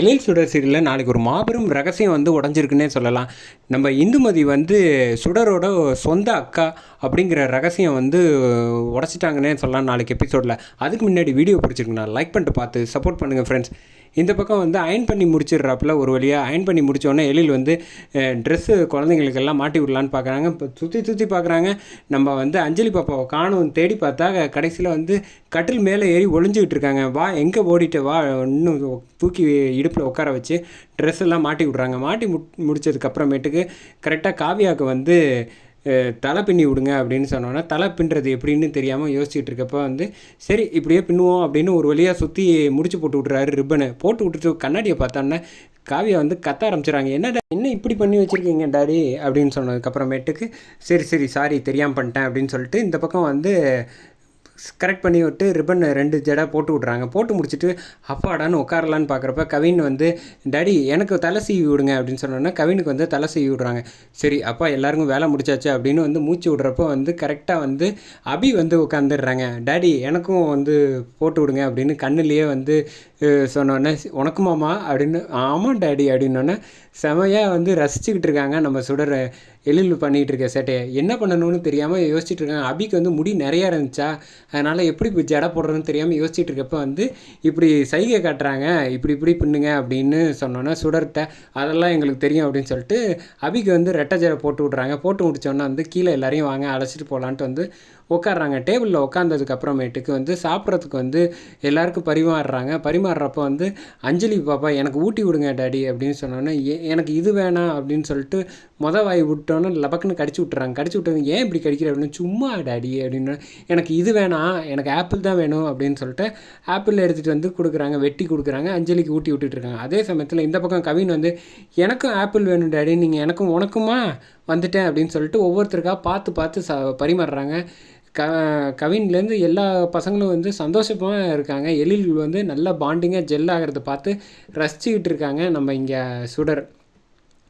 எழில் சுடர் சீரியலில் நாளைக்கு ஒரு மாபெரும் ரகசியம் வந்து உடஞ்சிருக்குன்னே சொல்லலாம். நம்ம இந்துமதி வந்து சுடரோட சொந்த அக்கா அப்படிங்கிற ரகசியம் வந்து உடச்சிட்டாங்கன்னே சொல்லலாம் நாளைக்கு எபிசோடில் அதுக்கு முன்னாடி வீடியோ பிடிச்சிருக்குண்ணா லைக் பண்ணிட்டு பார்த்து சப்போர்ட் பண்ணுங்கள் ஃப்ரெண்ட்ஸ் இந்த பக்கம் வந்து அயன் பண்ணி முடிச்சிடுறாப்புல ஒரு வழியாக அயன் பண்ணி முடித்தோடனே எழில் வந்து ட்ரெஸ்ஸு குழந்தைங்களுக்கெல்லாம் மாட்டி விடலான்னு பார்க்குறாங்க. இப்போ சுற்றி சுற்றி பார்க்குறாங்க. நம்ம வந்து அஞ்சலி பாப்பாவை காணும் தேடி பார்த்தா கடைசியில் வந்து கட்டில் மேலே ஏறி ஒளிஞ்சிக்கிட்டு இருக்காங்க. வா எங்கே ஓடிட்டு வா இன்னும் தூக்கி இடுப்பில் உட்கார வச்சு ட்ரெஸ் எல்லாம் மாட்டி விட்றாங்க. மாட்டி முட் முடிச்சதுக்கப்புறமேட்டுக்கு கரெக்டாக காவியாவுக்கு வந்து தலை பின்னி விடுங்க அப்படின்னு சொன்னோன்னா தலை பின்னுறது எப்படின்னு தெரியாமல் யோசிச்சுட்டு இருக்கப்போ வந்து சரி இப்படியே பின்னுவோம் அப்படின்னு ஒரு வழியாக சுற்றி முடிச்சு போட்டு விட்றாரு ரிப்பனை. போட்டு விட்டுட்டு கண்ணாடியை பார்த்தோன்னே காவியா வந்து கத்த ஆரம்பிச்சிடுறாங்க என்ன என்ன இப்படி பண்ணி வச்சுருக்கீங்க டாடி? அப்படின்னு சொன்னதுக்கப்புறமேட்டுக்கு சரி சரி சாரி தெரியாமல் பண்ணிட்டேன் அப்படின்னு சொல்லிட்டு இந்த பக்கம் வந்து கரெக்ட் பண்ணி விட்டு ரிப்பன் ரெண்டு ஜடை போட்டு விட்றாங்க. போட்டு முடிச்சுட்டு அப்பாடான்னு உட்காரலான்னு பார்க்குறப்ப கவின் வந்து டேடி எனக்கு தலை சீவி விடுங்க அப்படின்னு சொன்னோன்னா கவினுக்கு வந்து தலை சீவி விடுறாங்க. சரி அப்பா எல்லாருக்கும் வேலை முடிச்சாச்சு அப்படின்னு வந்து மூச்சு விட்றப்போ வந்து கரெக்டாக வந்து அபி வந்து உட்காந்துடுறாங்க டேடி எனக்கும் வந்து போட்டு விடுங்க அப்படின்னு கண்ணுலேயே வந்து சொன்னோன்னே உனக்குமாமா அப்படின்னு ஆமாம் டேடி அப்படின்னோடனே செமையாக வந்து ரசிச்சுக்கிட்டு இருக்காங்க. நம்ம சுடற எழில் பண்ணிகிட்டு இருக்க சேட்டையை. என்ன பண்ணணும்னு தெரியாமல் யோசிச்சுட்டு இருக்காங்க. அபிக்கு வந்து முடி நிறையா இருந்துச்சா? அதனால் எப்படி இப்போ ஜடை போடுறதுன்னு தெரியாமல் யோசிச்சுட்டு இருக்கப்போ வந்து இப்படி சைகை காட்டுறாங்க. இப்படி இப்படி பின்னுங்க அப்படின்னு சொன்னோன்னே சுடர்கிட்ட அதெல்லாம் எங்களுக்கு தெரியும் அப்படின்னு சொல்லிட்டு அபிக்கு வந்து ரெட்டை ஜடை போட்டு விட்றாங்க. போட்டு முடிச்சோன்னே வந்து கீழே எல்லாரையும் வாங்க அழைச்சிட்டு போகலான்ட்டு வந்து உட்காடுறாங்க டேபிளில் உட்காந்ததுக்கு அப்புறமேட்டுக்கு வந்து சாப்பிட்றதுக்கு வந்து எல்லாருக்கும் பரிமாறுறாங்க. பரிமாறுறப்போ வந்து அஞ்சலி பாப்பா எனக்கு ஊட்டி விடுங்க டாடி அப்படின்னு சொன்னோன்னே எனக்கு இது வேணாம் அப்படின்னு சொல்லிட்டு மொதல் வாய் விட்டோன்னே லபக்குன்னு கடிச்சு விட்டுறாங்க. கடிச்சு விட்டது ஏன் இப்படி கடிக்கிற? அப்படின்னு சும்மா டாடி அப்படின்னு எனக்கு இது வேணாம் எனக்கு ஆப்பிள் தான் வேணும் அப்படின்னு சொல்லிட்டு ஆப்பிள் எடுத்துகிட்டு வந்து கொடுக்குறாங்க வெட்டி கொடுக்குறாங்க அஞ்சலிக்கு ஊட்டி விட்டுட்டு இருக்காங்க. அதே சமயத்தில் இந்த பக்கம் கவின் வந்து எனக்கும் ஆப்பிள் வேணும் டாடி நீங்கள் எனக்கும் உனக்குமா? வந்துட்டேன் அப்படின்னு சொல்லிட்டு ஒவ்வொருத்தருக்காக பார்த்து பார்த்து ச பரிமாறுறாங்க. க கவின்லேருந்து எல்லா பசங்களும் வந்து சந்தோஷமாக இருக்காங்க. எழில் வந்து நல்லா பாண்டிங்காக ஜெல் ஆகிறத பார்த்து ரசிச்சுக்கிட்டு இருக்காங்க நம்ம இங்கே சுடர்.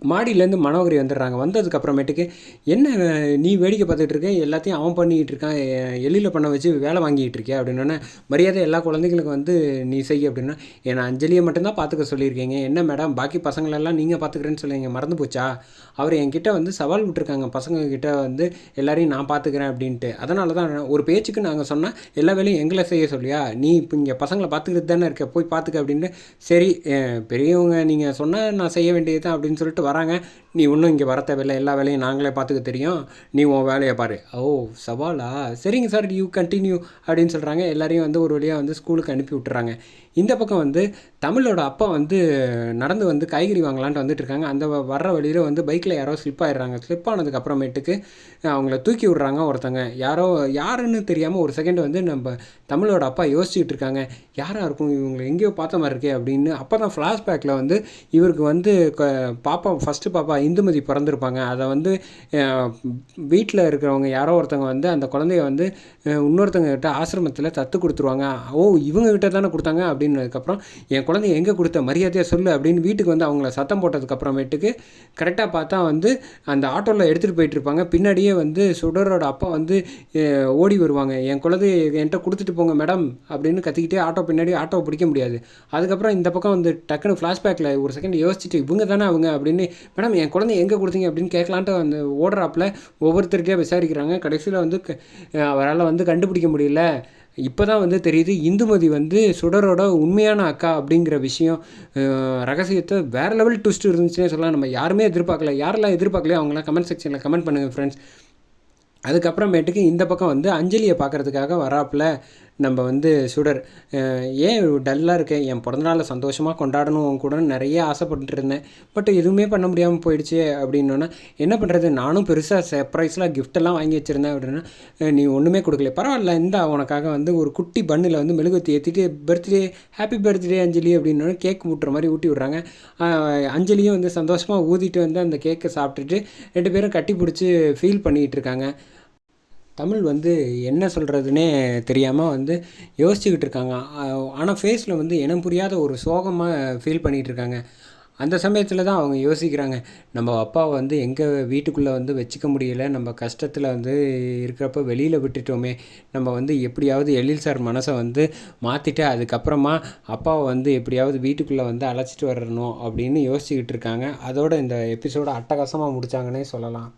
மாடியிலேருந்து மனோகரி வந்துடுறாங்க. வந்ததுக்கு அப்புறமேட்டுக்கு என்ன நீ வேடிக்கை பார்த்துட்டு இருக்க? எல்லாத்தையும் அவன் பண்ணிக்கிட்டு இருக்கான். எ- எழில பண்ண வச்சு வேலை வாங்கிட்டு இருக்கியா? அப்படின்னோடனே மரியாதை எல்லா குழந்தைங்களுக்கும் வந்து நீ செய் அப்படின்னா ஏன்னா அஞ்சலியை மட்டும்தான் பார்த்துக்க சொல்லியிருக்கீங்க. என்ன மேடம் பாக்கி பசங்களெல்லாம் நீங்கள் பார்த்துக்கிறேன்னு சொல்லுவீங்க மறந்து போச்சா? அவர் என்கிட்ட வந்து சவால் விட்டுருக்காங்க. பசங்கக்கிட்ட வந்து எல்லாரையும் நான் பார்த்துக்கிறேன் அப்படின்ட்டு. அதனால தான் ஒரு பேச்சுக்கு நாங்கள் சொன்னால் எல்லா வேலையும் எங்களை செய்ய சொல்லியா? நீ இப்போ இங்கே பசங்களை பார்த்துக்கிட்டு தானே இருக்க? போய் பார்த்துக்க அப்படின்ட்டு. சரி பெரியவங்க நீங்கள் சொன்னால் நான் செய்ய வேண்டியது தான் அப்படின்னு சொல்லிட்டு வராங்க. நீ ஒன்றும் இங்கே வர தேவையில்லை. எல்லா வேலையும் நாங்களே பார்த்துக்க தெரியும். நீ உன் வேலையை பாரு. ஓ சவாலா? சரிங்க சார் யூ கண்டினியூ அப்படின்னு சொல்கிறாங்க எல்லாரையும் வந்து ஒரு வழியாக வந்து ஸ்கூலுக்கு அனுப்பி விட்டுறாங்க. இந்த பக்கம் வந்து தமிழோட அப்பா வந்து நடந்து வந்து காய்கறி வாங்கலான்ட்டு வந்துட்டு இருக்காங்க. அந்த வ- வர்ற வழியில் வந்து பைக்கில் யாரோ ஸ்லிப் ஆயிடுறாங்க. ஸ்லிப் ஆனதுக்கு அப்புறமேட்டுக்கு அவங்கள தூக்கி விட்றாங்க ஒருத்தங்க. யாரோ யாருன்னு தெரியாமல் ஒரு செகண்ட் வந்து நம்ம தமிழோட அப்பா யோசிச்சுட்டு இருக்காங்க. யாராக இருக்கும்? இவங்களை எங்கேயோ பார்த்த மாதிரி இருக்கே அப்படின்னு. அப்போ தான் ஃப்ளாஷ்பேக்கில் வந்து இவருக்கு வந்து க- பாப்பா ஃபஸ்ட்டு பாப்பா இந்துமதி பிறந்திருப்பாங்க. அதை வந்து வீட்டில் இருக்கிறவங்க யாரோ ஒருத்தவங்க வந்து அந்த குழந்தைய வந்து இன்னொருத்தவங்க கிட்ட ஆசிரமத்தில் தத்து கொடுத்துருவாங்க. ஓ இவங்க கிட்ட தானே கொடுத்தாங்க அப்படின்னதுக்கப்புறம் என் குழந்தைய எங்கே கொடுத்த? மரியாதையாக சொல்லு அப்படின்னு வீட்டுக்கு வந்து அவங்கள சத்தம் போட்டதுக்கப்புறமேட்டுக்கு கரெக்டாக பார்த்தா வந்து அந்த ஆட்டோவில் எடுத்துகிட்டு போயிட்டு இருப்பாங்க. பின்னாடியே வந்து சுடரோட அப்பா வந்து ஓடி வருவாங்க. என் குழந்தைய என்கிட்ட கொடுத்துட்டு போங்க மேடம் அப்படின்னு கத்திக்கிட்டே ஆட்டோ பின்னாடி ஆட்டோவை பிடிக்க முடியாது. அதுக்கப்புறம் இந்த பக்கம் வந்து டக்குன்னு ஃப்ளாஷ்பேக்கில் ஒரு செகண்ட் யோசிச்சுட்டு இவங்க தானே அவங்க? அப்படின்னு மேடம் என் குழந்தை எங்கே கொடுத்தீங்க? அப்படின்னு கேட்கலான்ட்டு அந்த ஓடுறாப்புல ஒவ்வொருத்தருக்கே விசாரிக்கிறாங்க. கடைசியில் வந்து அவரால் வந்து கண்டுபிடிக்க முடியல. இப்போ தான் வந்து தெரியுது இந்துமதி வந்து சுடரோட உண்மையான அக்கா அப்படிங்கிற விஷயம் ரகசியத்தை வேறு லெவல் ட்விஸ்ட் இருந்துச்சுன்னே சொல்லலாம். நம்ம யாருமே எதிர்பார்க்கல யாரெல்லாம் எதிர்பார்க்கலையோ அவங்களாம் கமெண்ட் செக்ஷனில் கமெண்ட் பண்ணுங்கள் ஃப்ரெண்ட்ஸ் அதுக்கப்புறமேட்டுக்கு இந்த பக்கம் வந்து அஞ்சலியை பார்க்கறதுக்காக வராப்பில் நம்ம வந்து சுடர். ஏன் டல்லாக இருக்கேன் என் பிறந்தநாளை சந்தோஷமாக கொண்டாடணும் கூட நிறைய ஆசைப்பட்டுட்டு இருந்தேன். பட் எதுவுமே பண்ண முடியாமல் போயிடுச்சு அப்படின்னோன்னா என்ன பண்ணுறது நானும் பெருசாக சர்ப்ரைஸ்லாம் கிஃப்டெல்லாம் வாங்கி வச்சுருந்தேன் அப்படின்னா நீ ஒன்றுமே கொடுக்கல. பரவாயில்ல இந்த உனக்காக வந்து ஒரு குட்டி பன்னில் வந்து மெழுகுத்தி ஏற்றிட்டு பர்த்டே ஹாப்பி பர்த்டே அஞ்சலி அப்படின்னு கேக் ஊட்டுற மாதிரி ஊட்டி விட்றாங்க. அஞ்சலியும் வந்து சந்தோஷமாக ஊதிட்டு வந்து அந்த கேக்கை சாப்பிட்டுட்டு ரெண்டு பேரும் கட்டி பிடிச்சி ஃபீல் பண்ணிகிட்டு இருக்காங்க. தமிழ் வந்து என்ன சொல்கிறதுனே தெரியாமல் வந்து யோசிச்சுக்கிட்டு இருக்காங்க. ஆனால் ஃபேஸில் வந்து இனம் புரியாத ஒரு சோகமாக ஃபீல் பண்ணிகிட்டு இருக்காங்க. அந்த சமயத்தில் தான் அவங்க யோசிக்கிறாங்க. நம்ம அப்பாவை வந்து எங்கள் வீட்டுக்குள்ளே வந்து வச்சுக்க முடியல? நம்ம கஷ்டத்தில் வந்து இருக்கிறப்ப வெளியில் விட்டுட்டோமே. நம்ம வந்து எப்படியாவது எழில் சார் மனசை வந்து மாற்றிட்டு அதுக்கப்புறமா அப்பாவை வந்து எப்படியாவது வீட்டுக்குள்ளே வந்து அழைச்சிட்டு வரணும் அப்படின்னு யோசிச்சுக்கிட்டு இருக்காங்க. அதோட இந்த எபிசோட அட்டகாசமாக முடித்தாங்கன்னே சொல்லலாம்.